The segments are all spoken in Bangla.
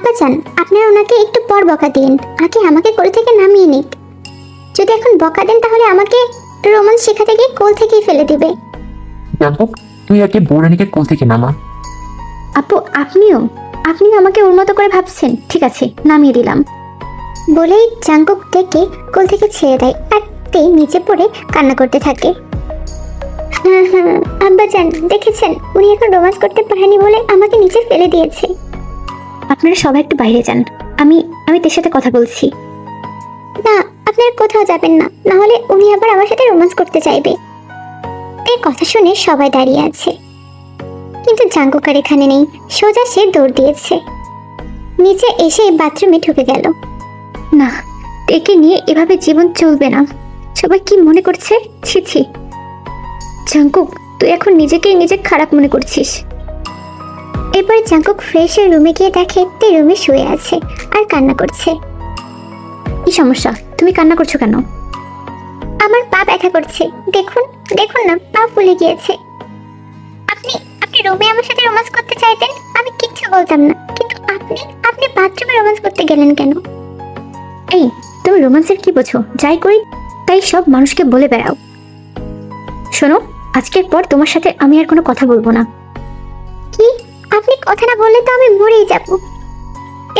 আপা চান আপনারা ওনাকে একটু পর বকা দিন আগে আমাকে কোল থেকে নামিয়ে নিক। যদি এখন বকা দেন তাহলে আমাকে রোমান্স শেখাতে গিয়ে কোল থেকেই ফেলে দিবে। জাঙ্কুক তুই আগে বৌরানীকে কোল থেকে নামা। আপু আপনিও আপনিও আমাকে ওর মতো করে ভাবছেন ঠিক আছে নামিয়ে দিলাম। বলেই জাঙ্কুক ডেকে কোল থেকে ছেড়ে দেয় আর তে নিচে পড়ে কান্না করতে থাকে। হ্যাঁ হ্যাঁ আব্বা চান দেখেছেন উনি এখন রোমান্স করতে পারেনি বলে আমাকে নিচে ফেলে দিয়েছে। আপনারা সবাই একটু বাইরে যান। আমি আমি তোর সাথে কথা বলছি। না আপনারা কোথাও যাবেন না। না হলে উনি আবার আমার সাথে রোমান্স করতে চাইবে। এই কথা শুনে সবাই দাঁড়িয়ে আছে। কিন্তু জাঙ্কুকার এখানে নেই। সোজা সে দৌড় দিয়েছে। নিচে এসে বাথরুমে ঢুকে গেল। না একে নিয়ে এভাবে জীবন চলবে না। সবাই কি মনে করছে? ছি ছি। জাঙ্কুক তুই এখন নিজেকেই নিজে খারাপ মনে করছিস। এরপর জাঙ্কুক ফ্রেশ হয়ে রুমে গিয়ে দেখে তে রুমে শুয়ে আছে আর কান্না করছে। কি সমস্যা? তুমি কান্না করছ কেন? আমার পা ব্যথা করছে। দেখুন দেখুন না, পা ফুলে গিয়েছে। আপনি আপনি রুমে আমার সাথে রোমান্স করতে চাইতেন? আমি কিচ্ছু বলতাম না। কিন্তু আপনি আপনি বাথরুমে রোমান্স করতে গেলেন কেন? এই, তুমি রোমান্সের কি বোঝো? যাই করি, তাই সব মানুষকে বলে বেড়াও। শোনো, আজকের পর তোমার সাথে আমি আর কোনো কথা বলব না। আপনি কথা না বললে তো আমি মরেই যাব।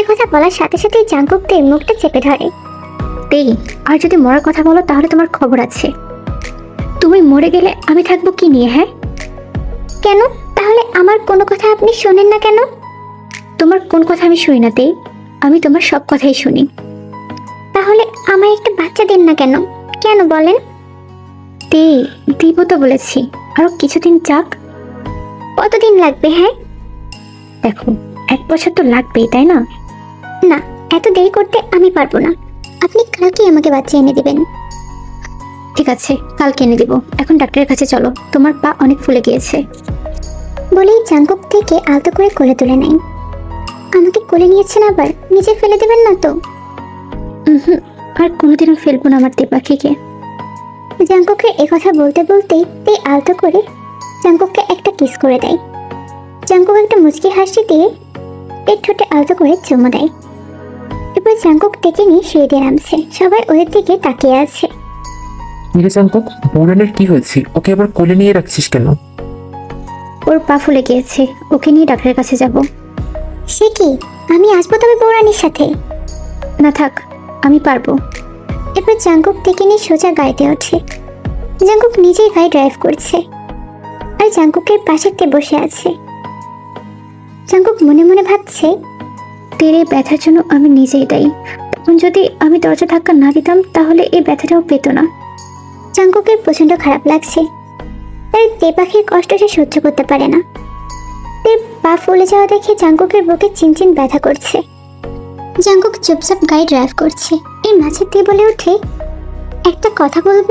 কথা বলার সাথে সাথেই জাঙ্কুক তে মুখটা চেপে ধরে। তেই আর যদি মরার কথা বলো তাহলে তোমার খবর আছে। তুমি মরে গেলে আমি থাকব কি নিয়ে হ্যাঁ? কেন? তাহলে আমার কোনো কথা আপনি শোনেন না কেন? তোমার কোন কথা আমি শুনি না তেই আমি তোমার সব কথাই শুনি। তাহলে আমায় একটা বাচ্চা দেন না কেন? কেন বলেন? তে দিব তো বলেছি। আরও কিছুদিন যাক। কতদিন লাগবে হ্যাঁ? দেখো এক বছর তো লাগবেই তাই না? না এত দেরি করতে আমি পারব না। আপনি কালকেই আমাকে বাচ্চা এনে দিবেন। ঠিক আছে কালকে এনে দিব। এখন ডাক্তারের কাছে চলো তোমার পা অনেক ফুলে গিয়েছে। বলেই জাঙ্কুক থেকে আলতো করে কোলে তুলে নেয়। আমাকে কোলে নিয়েছেন আবার? নিচে ফেলে দেবেন না তো? উহুম, আর কোনোদিনও ফেলব না আমার তে পাখিকে জাঙ্কুকে কথা বলতে বলতেই তে আলতো করে জাঙ্কুককে একটা কিস করে দেয়। জাঙ্কুক একটা মুচকি হাসি দিয়ে এর ঠোঁটে আলতো করে চুমো দেয়। এরপর জাঙ্কুক ডেকে নিয়ে শুয়ে দিয়ে নামছে। সবাই ওদের দিকে তাকিয়ে আছে। কিরে জাঙ্কুক বৌরানীর কি হয়েছে? ওকে আবার কোলে নিয়ে রাখছিস কেন? ওর পা ফুলে গিয়েছে। ওকে নিয়ে ডাক্তারের কাছে যাব। সে কি? আমি আসব তবে বৌরানির সাথে? না থাক আমি পারব। এরপর জাঙ্কুক ডেকে নিয়ে সোজা গাড়িতে ওঠে। জাঙ্কুক নিজেই গাড়ি ড্রাইভ করছে। আর জাঙ্কুকের পাশেতে বসে আছে। জাঙ্কুক মনে মনে ভাবছে তেরে ব্যথার জন্য আমি নিজেই দায়ী। তখন যদি আমি দরজা ধাক্কা না দিতাম, তাহলে এই ব্যথাটাও পেত না। জাঙ্কুকের প্রচণ্ড খারাপ লাগছে। তাই তে পাখির কষ্ট সে সহ্য করতে পারে না। তে পা ফুলে যাওয়া দেখে জাঙ্কুকের বুকে চিনচিন ব্যথা করছে। জাঙ্কুক চুপচাপ গাড়ি ড্রাইভ করছে। এই মাঝে তে বলে ওঠে, একটা কথা বলব?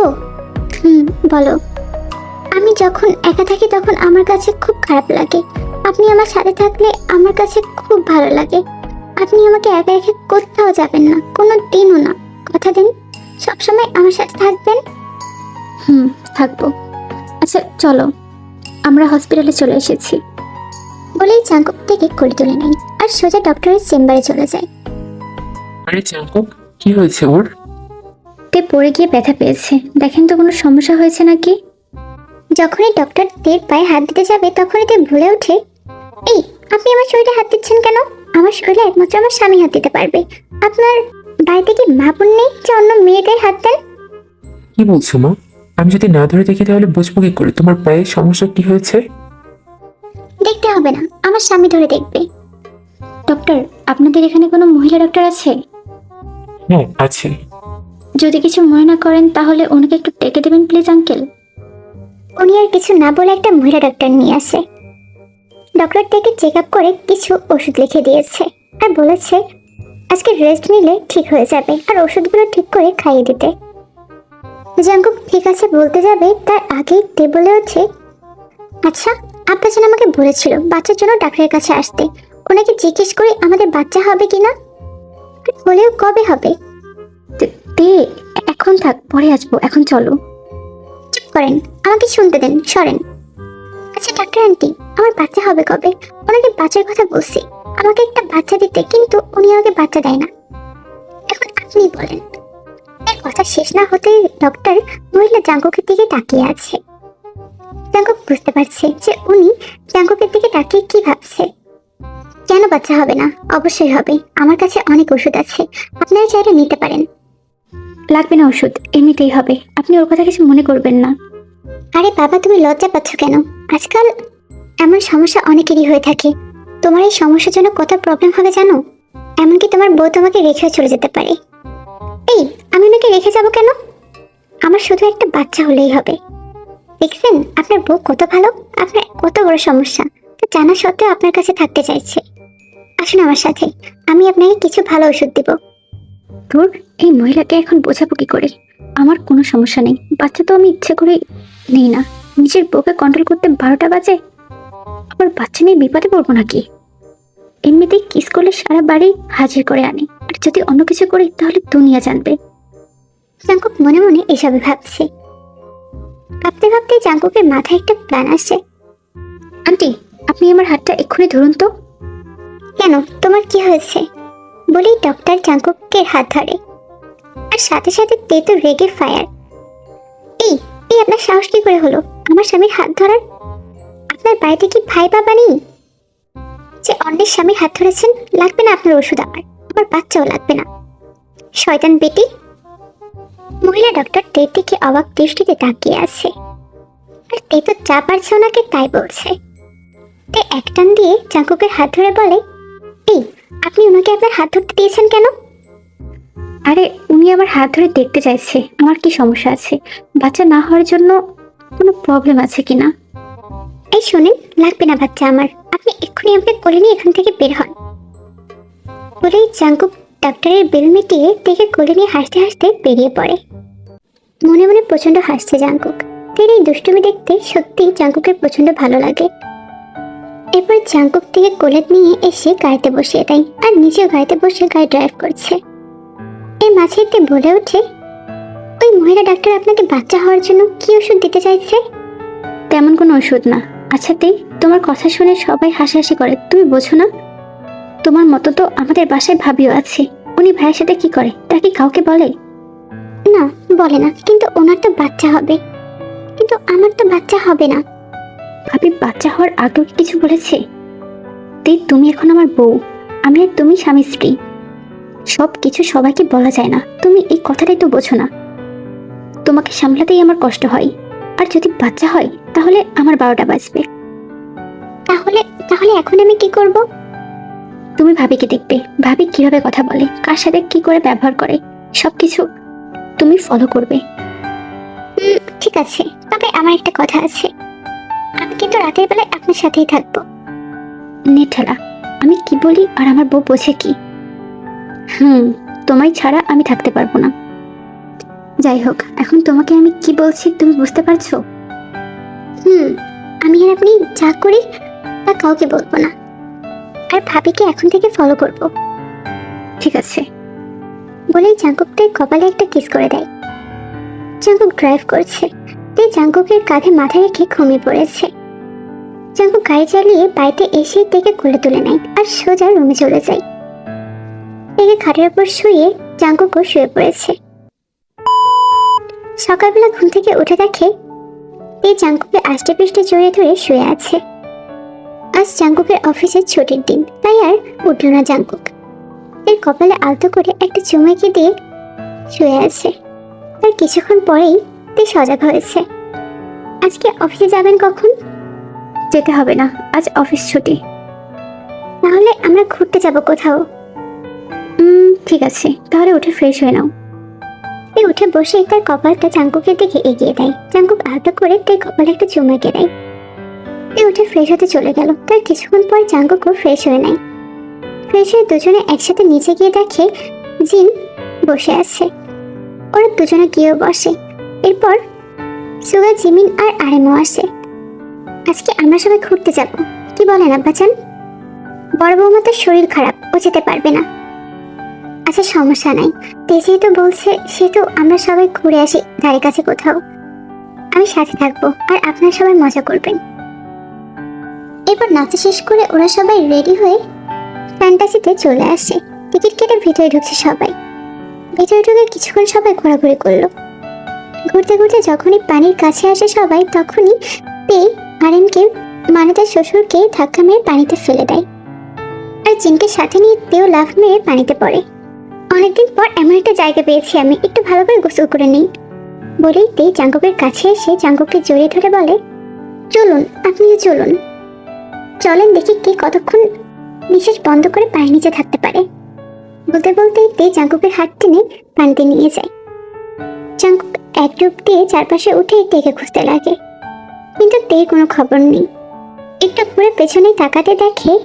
হুম, বলো। আমি যখন একা থাকি, তখন আমার কাছে খুব খারাপ লাগে। আপনি আমার সাথে থাকলে আমার কাছে খুব ভালো লাগে। আপনি আমাকে একা রেখে কোথাও যাবেন না কোনো দিনও না। কথা দিন সবসময় আমার সাথে থাকবেন? হুম থাকব। আচ্ছা চলো। আমরা হসপিটালে চলে এসেছি। বলেই জাঙ্কুক থেকে কোলে তুলে নেয় আর সোজা ডক্টরের চেম্বারে চলে যায়। আরে জাঙ্কুক কি হয়েছে ওর? তে পড়ে গিয়ে ব্যথা পেয়েছে। দেখেন তো কোনো সমস্যা হয়েছে নাকি? যখনই ডক্টর দের পায়ে হাত দিতে যাবে তখনই তে ভুলে ওঠে এই আপনি আমার শরীরে হাত দিচ্ছেন কেন? আমার শরীরে একমাত্র আমার স্বামী হাত দিতে পারবে। আপনার বাড়িতে কি মা বোন নেই যে অন্য গায়ে হাত দেন? কি বলছো মা? আমি যদি না ধরে দেখি তাহলে বুঝব কি করে? তোমার পায়ে সমস্যা কি হয়েছে? দেখতে হবে না আমার স্বামী ধরে দেখবে। ডক্টর আপনাদের এখানে কোনো মহিলা ডক্টর আছে? হ্যাঁ আছে। যদি কিছু মনে না করেন তাহলে ওনাকে একটু ডেকে দেবেন প্লিজ আঙ্কেল উনি আর কিছু না বলে একটা মহিলা ডক্টর নিয়ে আসে। ডক্টর থেকে চেক আপ করে কিছু ওষুধ লিখে দিয়েছে আর বলেছে, আজকে রেস্ট নিলে ঠিক হয়ে যাবে আর ওষুধগুলো ঠিক করে খাইয়ে দিতে। জাঙ্কুক ঠিক আছে বলতে যাবে, তার আগেই তে বলে ওঠে আচ্ছা আব্বা যেন আমাকে বলেছিল বাচ্চার জন্য ডাক্তারের কাছে আসতে। ওনাকে জিজ্ঞেস করে আমাদের বাচ্চা হবে কিনা? আর হলেও কবে হবে? এখন থাক, পরে আসব, এখন চলো। করেন। আমাকে শুনতে দেন, সরেন। আচ্ছা ডাক্তার আন্টি, আমার বাচ্চা হবে কবে? ওনাকে বাচ্চার কথা বলছি। আমাকে একটা বাচ্চা দিতে, কিন্তু উনি আমাকে বাচ্চা দেয় না। এখন আপনি বলেন। এর কথা শেষ না হতে ডক্টর মহিলা জাঙ্কুকের দিকে তাকিয়ে আছে। জাঙ্কুক বুঝতে পারছে যে উনি জাঙ্কুকের দিকে তাকিয়ে কি ভাবছে। কেন বাচ্চা হবে না? অবশ্যই হবে। আমার কাছে অনেক ওষুধ আছে। আপনারা চাইলে নিতে পারেন। লাগবে না ওষুধ এমনিতেই হবে। আপনি ওর কথা কিছু মনে করবেন না। আরে বাবা তুমি লজ্জা পাচ্ছ কেন? আজকাল এমন সমস্যা অনেকেরই হয়ে থাকে। তোমার এই সমস্যার জন্য কত প্রবলেম হবে জানো? এমনকি তোমার বউ তোমাকে রেখেও চলে যেতে পারে। এই আমি ওনাকে রেখে যাব কেন? আমার শুধু একটা বাচ্চা হলেই হবে। দেখছেন আপনার বউ কত ভালো আপনার কত বড় সমস্যা। তা জানা সত্ত্বেও আপনার কাছে থাকতে চাইছে। আসুন আমার সাথে আমি আপনাকে কিছু ভালো ওষুধ দিব। তোর এই মহিলাকে এখন বোঝাবো কি করে? আমার কোনো সমস্যা নেই। বাচ্চা তো আমি ইচ্ছে করে নেই না। নিজের বউকে কন্ট্রোল করতে বারোটা বাজে। আবার বাচ্চা নিয়ে বিপদে পড়ব নাকি? এমনিতেই কিস করলে সারা বাড়ি হাজির করে আনে। আর যদি অন্য কিছু করি, তাহলে দুনিয়া জানবে। জাঙ্কুক মনে মনে এসবে ভাবছে। ভাবতে ভাবতে জাঙ্কুকের মাথায় একটা প্ল্যান আসে আন্টি, আপনি আমার হাতটা এক্ষুনি ধরুন তো। কেন? তোমার কি হয়েছে? বলেই ডক্টর জাঙ্কুকের হাত ধরে। আর সাথে সাথে তেতো রেগে ফায়ার। এই এই আপনার সাহস কি করে হলো? আমার স্বামীর হাত ধরার? আপনার বাড়িতে কি ভাই বাবা নেই? যে অন্যের স্বামীর হাত ধরেছেন, লাগবে না আপনার ওষুধ আমার আমার বাচ্চাও লাগবে না। শয়তান বেটি। মহিলা ডক্টর তের দিকে অবাক দৃষ্টিতে তাকিয়ে আছে। আর তে তো যা পারছে ওনাকে তাই বলছে। তে একটান দিয়ে জাঙ্কুকের হাত ধরে বলে, এই, আপনি ওনাকে আপনার হাত ধরতে দিয়েছেন কেন? আরে, উনি আমার হাত ধরে দেখতে চাইছে। আমার কি সমস্যা আছে? বাচ্চা না হওয়ার জন্য কোনো প্রবলেম আছে কি না এই শোনেন, লাগবে না বাচ্চা আমার। আপনি এক্ষুনি আমাকে কোলে নিয়ে এখান থেকে বের হন। বলেই জাঙ্কুক ডাক্তারের বেল মিটিয়ে দেখে কোলে নিয়ে হাসতে হাসতে বেরিয়ে পড়ে। মনে মনে প্রচণ্ড হাসছে জাঙ্কুক। তের এই দুষ্টুমি দেখতে সত্যি জাঙ্কুকের প্রচণ্ড ভালো লাগে। এরপর জাঙ্কুক থেকে কোলে নিয়ে এসে গাড়িতে বসিয়ে দেয় আর নিজেও গাড়িতে বসে গাড়ি ড্রাইভ করছে। এর মাঝে তে বলে ওঠে ওই মহিলা ডাক্তার আপনাকে বাচ্চা হওয়ার জন্য কি ওষুধ দিতে চাইছে? তেমন কোনো ওষুধ না। আচ্ছা তে, তোমার কথা শুনে সবাই হাসাহাসি করে। তুমি বোঝো না? তোমার মতো তো আমাদের বাসায় ভাবিও আছে। উনি ভাইয়ের সাথে কি করে? তা কি কাউকে বলে? না বলে না। কিন্তু ওনার তো বাচ্চা হবে। কিন্তু আমার তো বাচ্চা হবে না। ভাবি, বাচ্চা হওয়ার আগেও কিছু বলেছে? তে, তুমি এখন আমার বউ। আমি আর তুমি স্বামী স্ত্রী। সব কিছু সবাইকে বলা যায় না। তুমি এই কথাটাই তো বোঝো না। তোমাকে সামলাতেই আমার কষ্ট হয়। আর যদি বাচ্চা হয় তাহলে আমার বারোটা বাজবে। তাহলে তাহলে এখন আমি কি করব? তুমি ভাবিকে দেখবে। ভাবি কীভাবে কথা বলে কার সাথে কি করে ব্যবহার করে সবকিছু তুমি ফলো করবে। ঠিক আছে। তবে আমার একটা কথা আছে। আমি কিন্তু রাতের বেলায় আপনার সাথেই থাকব। নেঠালা আমি কি বলি আর আমার বউ বোঝে কি? হুম তোমায় ছাড়া আমি থাকতে পারব না। যাই হোক এখন তোমাকে আমি কি বলছি তুমি বুঝতে পারছ? হুম আমি আর আপনি যা করি তা কাউকে বলব না। আর ভাবিকে এখন থেকে ফলো করব। ঠিক আছে। বলেই জাঙ্কুকদের কপালে একটা কিস করে দেয়। জাঙ্কুক ড্রাইভ করছে তে জাঙ্কুকের কাঁধে মাথা রেখে ঘুমিয়ে পড়েছে। জাঙ্কুক গাড়ি চালিয়ে বাড়িতে এসে থেকে কোলে তুলে নেয় আর সোজা রুমে চলে যায়। থেকে খাটের উপর শুয়ে জাঙ্কুকও শুয়ে পড়েছে। সকালবেলা ঘুম থেকে উঠে দেখে তে জাঙ্কুকে আষ্টে পৃষ্ঠে জড়িয়ে ধরে শুয়ে আছে। আজ জাঙ্কুকের অফিসের ছুটির দিন, তাই আর উঠল না জাঙ্কুক। এর কপালে আলতো করে একটা চুমাকি দিয়ে শুয়ে আছে। তার কিছুক্ষণ পরেই তে সজাগ হয়েছে। আজকে অফিসে যাবেন কখন? যেতে হবে না, আজ অফিস ছুটি। তাহলে আমরা ঘুরতে যাব কোথাও। ঠিক আছে, তাহলে উঠে ফ্রেশ হয়ে নাও। তে উঠে বসে তার কপালটা চাঙ্কুকের দিকে এগিয়ে দেয়। চাঙ্কুক আলতো করে তার কপালে একটা চুমাকে দেয় তে উঠে ফ্রেশ হতে চলে গেল। তার কিছুক্ষণ পর চাঙ্কুকও ফ্রেশ হয়ে নেয়। ফ্রেশ হয়ে দুজনে একসাথে নিচে গিয়ে দেখে জিন বসে আছে। ওরা দুজনে গিয়েও বসে। এরপর সুগা, জিমিন আর আরেমও আসে। আজকে আমরা সবাই ঘুরতে যাব। কি বলেন আব্বাচান বড় বৌমা তো শরীর খারাপ, ও যেতে পারবে না। আচ্ছা সমস্যা নাই। তে তো বলছে, সেহেতু আমরা সবাই ঘুরে আসি ধারে কাছে কোথাও। আমি সাথে থাকব আর আপনারা সবাই মজা করবেন। এরপর নাচা শেষ করে ওরা সবাই রেডি হয়ে ফ্যান্টাসিতে চলে আসে। টিকিট কেটে ভিতরে ঢুকছে সবাই। ভিতরে ঢুকে কিছুক্ষণ সবাই ঘোরাঘুরি করল। ঘুরতে ঘুরতে যখনই পানির কাছে আসে সবাই, তখনই পে আরেনকে মানে তার শ্বশুরকে ধাক্কা মেরে পানিতে ফেলে দেয়। আর জিনকে সাথে নিয়ে তেও লাফ মেরে পানিতে পড়ে। অনেকদিন পর এমন একটা জায়গা পেয়েছি আমি, একটু ভালো করে গোসল করে নিই। বলেই তে জাঙ্গকের কাছে এসে জাঙ্গককে জড়িয়ে ধরে বলে, চলুন, আপনিও চলুন। চলেন দেখি কে কতক্ষণ নিঃশ্বাস বন্ধ করে পায়ের নিচে থাকতে পারে। বলতে বলতে তে জাঙ্গকের হাত টেনে পানিতে নিয়ে যায়। জাঙ্গক এক ডুব দিয়ে চারপাশে উঠে তেকে খুঁজতে লাগে। কিন্তু তে কোনো খবর নেই। একটু ঘুরে পেছনে তাকাতে দেখে